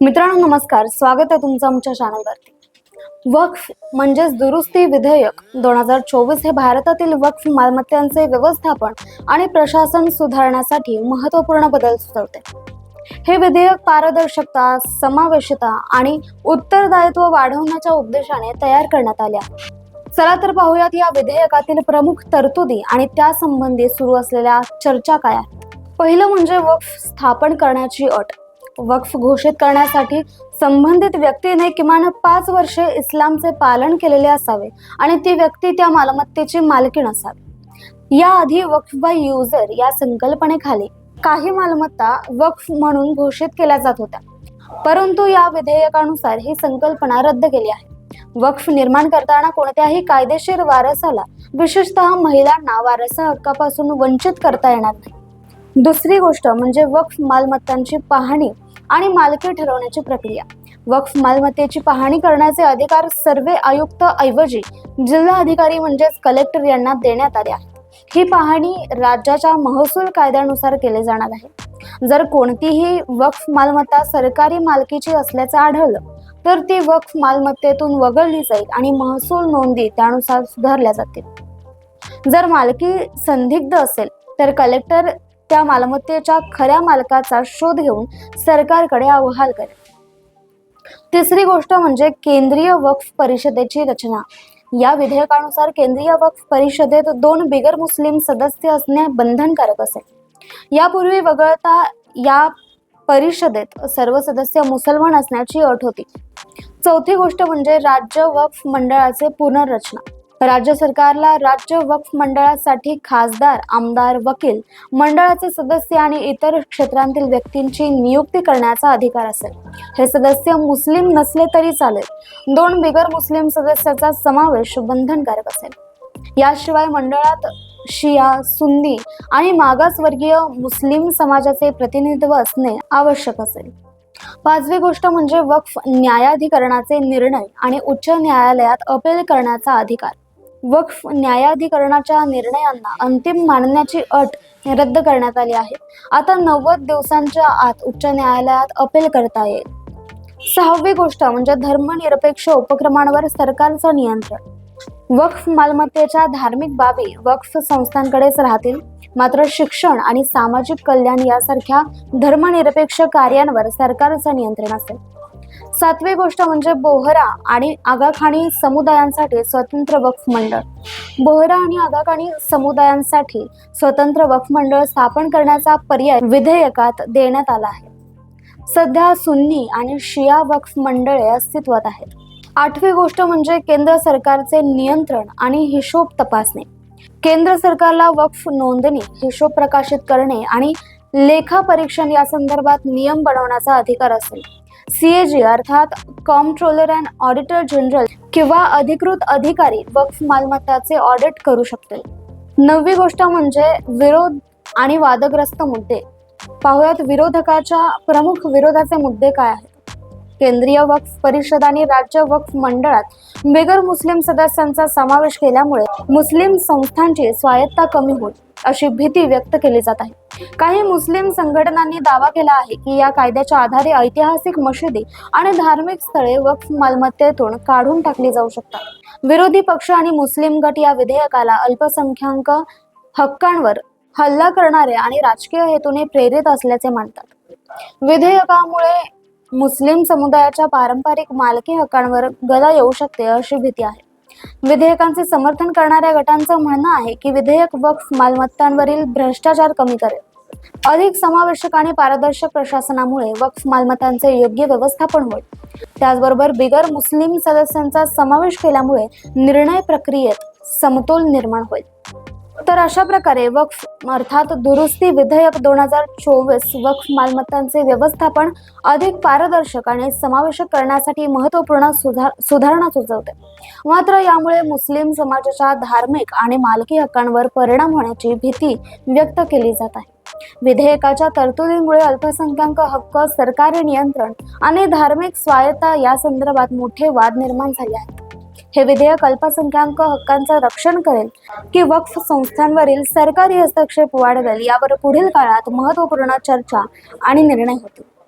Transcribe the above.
मित्रांनो नमस्कार. स्वागत आहे तुमचं आमच्या चॅनलवरती वक्फ म्हणजेच दुरुस्ती विधेयक दोन हजार चोवीस हे भारतातील वक्फ मालमत्तांचे व्यवस्थापन आणि प्रशासन सुधारण्यासाठी महत्त्वपूर्ण बदल सुचवते. हे विधेयक पारदर्शकता समावेशता आणि उत्तरदायित्व वाढवण्याच्या उद्देशाने तयार करण्यात आले आहे. चला तर पाहूयात या विधेयकातील प्रमुख तरतुदी आणि त्यासंबंधी सुरू असलेल्या चर्चा काय आहेत पहिलं म्हणजे वक्फ स्थापन करण्याची अट. वक्फ घोषित करण्यासाठी संबंधित व्यक्तीने किमान पाच वर्षे इस्लामचे पालन केलेले असावे आणि ती व्यक्ती त्या मालमत्तेची मालकी नसावी याआधी वक्फ बाय युजर या संकल्पनेखाली काही मालमत्ता वक्फ म्हणून घोषित केल्या जात होत्या. परंतु या विधेयकानुसार ही संकल्पना रद्द केली आहे. वक्फ निर्माण करताना कोणत्याही कायदेशीर वारसाला विशेषतः महिलांना वारसा हक्कापासून वंचित करता येणार नाही. दुसरी गोष्ट म्हणजे वक्फ मालमत्तांची पाहणी आणि मालकी ठरवण्याची प्रक्रिया. वक्फ मालमत्तेची पाहणी करण्याचे अधिकार सर्वे आयुक्त ऐवजी जिल्हा अधिकारी म्हणजेच कलेक्टर यांना देण्यात आले आहे ही पाहणी राज्याच्या महसूल कायद्यानुसार केले जाणार आहे. जर कोणतीही वक्फ मालमत्ता सरकारी मालकीची असल्याचं आढळलं तर ती वक्फ मालमत्तेतून वगळली जाईल आणि महसूल नोंदी त्यानुसार सुधारल्या जातील. जर मालकी संदिग्ध असेल तर कलेक्टर त्या मालमत्तेच्या खऱ्या मालकाचा शोध घेऊन सरकारकडे अहवाल करेल. तिसरी गोष्ट म्हणजे केंद्रीय वक्फ परिषदेची रचना. या विधेयकानुसार केंद्रीय वक्फ परिषदेत दोन बिगर मुस्लिम सदस्य असणे बंधनकारक असेल. यापूर्वी वगळता या परिषदेत सर्व सदस्य मुसलमान असण्याची अट होती. चौथी गोष्ट म्हणजे राज्य वक्फ मंडळाचे पुनर्रचना. राज्य सरकारला राज्य वक्फ मंडळासाठी खासदार आमदार वकील मंडळाचे सदस्य आणि इतर क्षेत्रांतील व्यक्तींची नियुक्ती करण्याचा अधिकार असेल. हे सदस्य मुस्लिम नसले तरी चालेल. दोन बिगर मुस्लिम सदस्याचा समावेश बंधनकारक असेल. याशिवाय मंडळात शिया सुन्नी आणि मागासवर्गीय मुस्लिम समाजाचे प्रतिनिधित्व असणे आवश्यक असेल. पाचवी गोष्ट म्हणजे वक्फ न्यायाधिकरणाचे निर्णय आणि उच्च न्यायालयात अपील करण्याचा अधिकार. वक्फ न्यायाधिकरणाच्या निर्णयांना अंतिम मानण्याची अट रद्द करण्यात आली आहे. आता नव्वद दिवसांच्या आत उच्च न्यायालयात अपील करता येईल. सहावी गोष्ट म्हणजे धर्मनिरपेक्ष उपक्रमांवर सरकारचं नियंत्रण. वक्फ मालमत्तेच्या धार्मिक बाबी वक्फ संस्थांकडेच राहतील. मात्र शिक्षण आणि सामाजिक कल्याण यासारख्या धर्मनिरपेक्ष कार्यांवर सरकारचं नियंत्रण असेल. सातवी गोष्ट म्हणजे बोहरा आणि आगाखाणी समुदायांसाठी स्वतंत्र वक्फ मंडळ. बोहरा आणि आगाखाणी समुदायांसाठी स्वतंत्र वक्फ मंडळ स्थापन करण्याचा पर्याय विधेयकात देण्यात आला आहे. सध्या सुन्नी आणि शिया वक्फ मंडळे अस्तित्वात आहेत. आठवी गोष्ट म्हणजे केंद्र सरकारचे नियंत्रण आणि हिशोब तपासणे. केंद्र सरकारला वक्फ नोंदणी हिशोब प्रकाशित करणे आणि लेखा परीक्षण या संदर्भात नियम बनवण्याचा अधिकार असेल. सीएजी अर्थात कॉम्ट्रोलर अँड ऑडिटर जनरल किंवा अधिकृत अधिकारी वक्फ मालमत्ताचे ऑडिट करू शकतील. नववी गोष्ट म्हणजे विरोध आणि वादग्रस्त मुद्दे. पाहुयात विरोधकाच्या प्रमुख विरोधाचे मुद्दे काय आहेत? केंद्रीय वक्फ परिषद आणि राज्य वक्फ मंडळात बेगर मुस्लिम सदस्यांचा समावेश केल्यामुळे मुस्लिम संस्थांची स्वायत्ता कमी होईल अशी भीती व्यक्त केली जात आहे. काही मुस्लिम संघटनांनी दावा केला आहे की या कायद्याच्या आधारे ऐतिहासिक मशिदी आणि धार्मिक स्थळे वक्फ मालमत्तेतून काढून टाकली जाऊ शकतात. विरोधी पक्ष आणि मुस्लिम गट या विधेयकाला अल्पसंख्याक हक्कांवर हल्ला करणारे आणि राजकीय हेतूने प्रेरित असल्याचे मानतात. विधेयकामुळे मुस्लिम समुदायाच्या पारंपरिक मालकी हक्कांवर गदा येऊ शकते अशी भीती आहे. विधेयकांचे समर्थन करणाऱ्या गटांचं म्हणणं आहे की विधेयक वक्फ मालमत्तांवरील भ्रष्टाचार कमी करेल. अधिक समावेशक आणि पारदर्शक प्रशासनामुळे वक्फ मालमत्तांचे योग्य व्यवस्थापन होईल. त्याचबरोबर बिगर मुस्लिम सदस्यांचा समावेश केल्यामुळे निर्णय प्रक्रियेत समतोल निर्माण होईल. तर अशा प्रकारे वक्फ अर्थात दुरुस्ती विधेयक दोन हजार चोवीस वक्फ मालमत्तांचे व्यवस्थापन अधिक पारदर्शक आणि समावेशक करण्यासाठी महत्त्वपूर्ण सुधार सुधारणा सुचवते. मात्र यामुळे मुस्लिम समाजाच्या धार्मिक आणि मालकी हक्कांवर परिणाम होण्याची भीती व्यक्त केली जात आहे. विधेयकाच्या तरतुदींमुळे अल्पसंख्याक हक्क सरकारी नियंत्रण आणि धार्मिक स्वायत्ता या संदर्भात मोठे वाद निर्माण झाले आहेत. हे विधेयक अल्पसंख्याक हक्कांचं रक्षण करेल की वक्फ संस्थांवरील सरकारी हस्तक्षेप वाढवेल यावर पुढील काळात महत्त्वपूर्ण चर्चा आणि निर्णय होतील.